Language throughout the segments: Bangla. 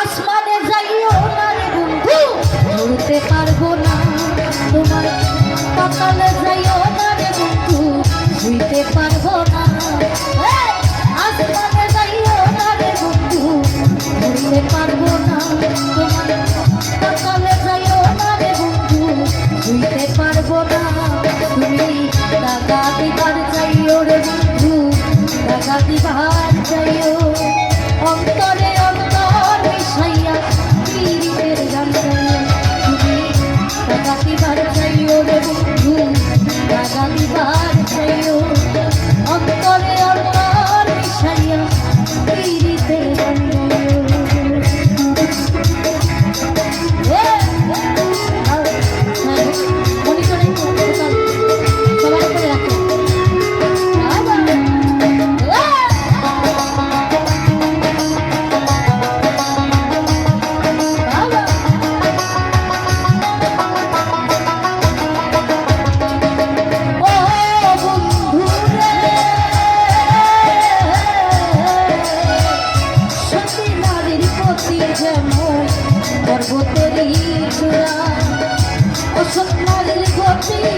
আসমানে যাইও না রে বন্ধু ধরতে পারব না। তোমার পাতালে যাইও দিবার জয় পাখি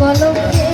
follow me.